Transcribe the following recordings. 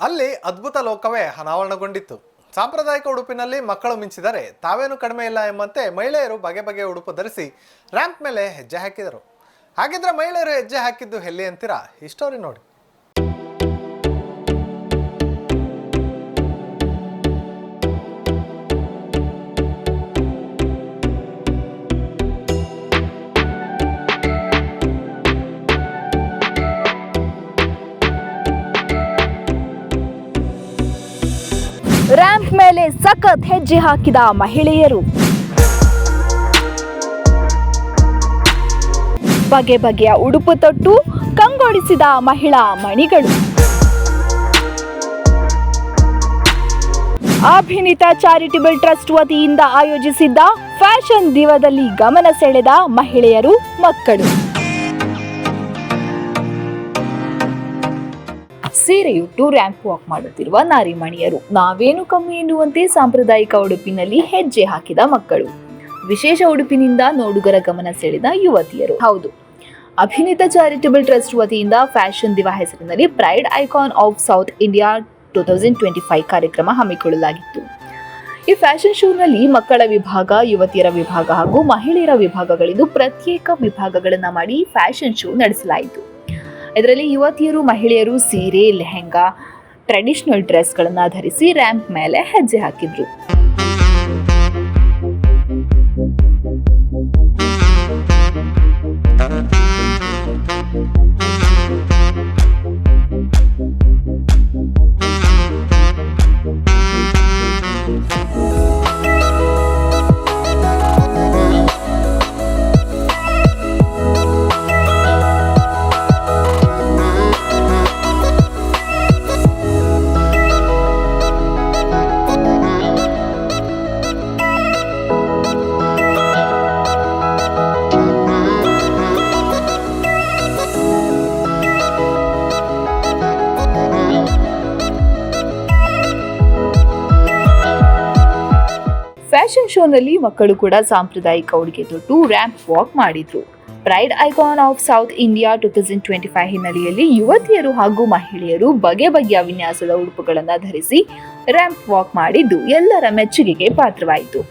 ಅಲ್ಲಿ ಅದ್ಭುತ ಲೋಕವೇ ಅನಾವರಣಗೊಂಡಿತ್ತು. ಸಾಂಪ್ರದಾಯಿಕ ಉಡುಪಿನಲ್ಲಿ ಮಕ್ಕಳು ಮಿಂಚಿದರೆ ತಾವೇನು ಕಡಿಮೆ ಇಲ್ಲ ಎಂಬಂತೆ ಮಹಿಳೆಯರು ಬಗೆ ಬಗೆಯ ಉಡುಪು ಧರಿಸಿ ರ್ಯಾಂಪ್ ಮೇಲೆ ಹೆಜ್ಜೆ ಹಾಕಿದರು. ಹಾಗಿದ್ರೆ ಮಹಿಳೆಯರು ಹೆಜ್ಜೆ ಹಾಕಿದ್ದು ಎಲ್ಲಿ ಅಂತೀರಾ? ಈ ನೋಡಿ. ಸಖತ್ ಹೆಜ್ಜೆ ಹಾಕಿದ ಮಹಿಳೆಯರು. ಬಗೆ ಬಗೆಯ ಉಡುಪು ತೊಟ್ಟು ಕಂಗೊಳಿಸಿದ ಮಹಿಳಾ ಮಣಿಗಳು. ಅಭಿನೀತ ಚಾರಿಟಬಲ್ ಟ್ರಸ್ಟ್ ವತಿಯಿಂದ ಆಯೋಜಿಸಿದ್ದ ಫ್ಯಾಷನ್ ದಿವದಲ್ಲಿ ಗಮನ ಸೆಳೆದ ಮಹಿಳೆಯರು ಮಕ್ಕಳು. ಸೀರೆಯುಟ್ಟು ರ್ಯಾಂಪ್ ವಾಕ್ ಮಾಡುತ್ತಿರುವ ನಾರಿಮಣಿಯರು. ನಾವೇನು ಕಮ್ಮಿ ಎನ್ನುವಂತೆ ಸಾಂಪ್ರದಾಯಿಕ ಉಡುಪಿನಲ್ಲಿ ಹೆಜ್ಜೆ ಹಾಕಿದ ಮಕ್ಕಳು. ವಿಶೇಷ ಉಡುಪಿನಿಂದ ನೋಡುಗರ ಗಮನ ಸೆಳೆದ ಯುವತಿಯರು. ಹೌದು. ಅಭಿನೇತ ಚಾರಿಟಬಲ್ ಟ್ರಸ್ಟ್ ವತಿಯಿಂದ ಫ್ಯಾಷನ್ ದಿವಾ ಹೆಸರಿನಲ್ಲಿ pride icon of south India two thousand twenty five ಕಾರ್ಯಕ್ರಮ ಹಮ್ಮಿಕೊಳ್ಳಲಾಗಿತ್ತು. ಈ ಫ್ಯಾಷನ್ ಶೋನಲ್ಲಿ ಮಕ್ಕಳ ವಿಭಾಗ, ಯುವತಿಯರ ವಿಭಾಗ ಹಾಗೂ ಮಹಿಳೆಯರ ವಿಭಾಗಗಳಿದ್ದು ಪ್ರತ್ಯೇಕ ವಿಭಾಗಗಳನ್ನು ಮಾಡಿ ಫ್ಯಾಷನ್ ಶೋ ನಡೆಸಲಾಯಿತು. ಇದರಲ್ಲಿ ಯುವತಿಯರು ಮಹಿಳೆಯರು ಸೀರೆ ಲೆಹೆಂಗಾ ಟ್ರೆಡಿಷನಲ್ ಡ್ರೆಸ್ಗಳನ್ನು ಧರಿಸಿ ರ್ಯಾಂಪ್ ಮೇಲೆ ಹೆಜ್ಜೆ ಹಾಕಿದ್ರು. ಫ್ಯಾಷನ್ ಶೋನಲ್ಲಿ ಮಕ್ಕಳು ಕೂಡ ಸಾಂಪ್ರದಾಯಿಕ ಉಡುಗೆ ತೊಟ್ಟು ರ್ಯಾಂಪ್ ವಾಕ್ ಮಾಡಿದ್ರು. Pride icon of south India two thousand twenty five ಹಿನ್ನೆಲೆಯಲ್ಲಿ ಯುವತಿಯರು ಹಾಗೂ ಮಹಿಳೆಯರು ಬಗೆ ಬಗೆಯ ವಿನ್ಯಾಸದ ಉಡುಪುಗಳನ್ನು ಧರಿಸಿ ರ್ಯಾಂಪ್ ವಾಕ್ ಮಾಡಿದ್ದು ಎಲ್ಲರ ಮೆಚ್ಚುಗೆಗೆ ಪಾತ್ರವಾಯಿತು.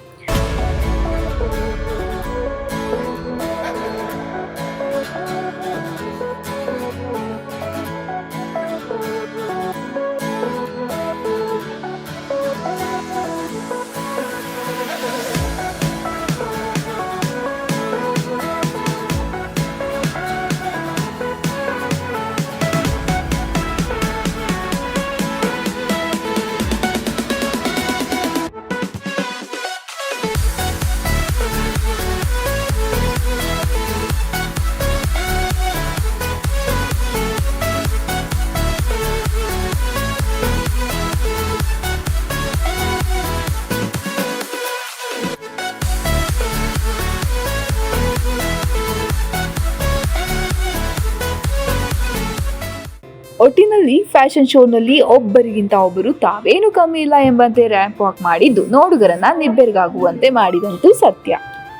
ಒಟ್ಟಿನಲ್ಲಿ ಫ್ಯಾಷನ್ ಶೋನಲ್ಲಿ ಒಬ್ಬರಿಗಿಂತ ಒಬ್ಬರು ತಾವೇನು ಕಮ್ಮಿ ಇಲ್ಲ ಎಂಬಂತೆ ರ್ಯಾಂಪ್ ವಾಕ್ ಮಾಡಿದ್ದು ನೋಡುಗರನ್ನ ನಿಬ್ಬೆರಗಾಗುವಂತೆ ಮಾಡಿದಂತೂ ಸತ್ಯ.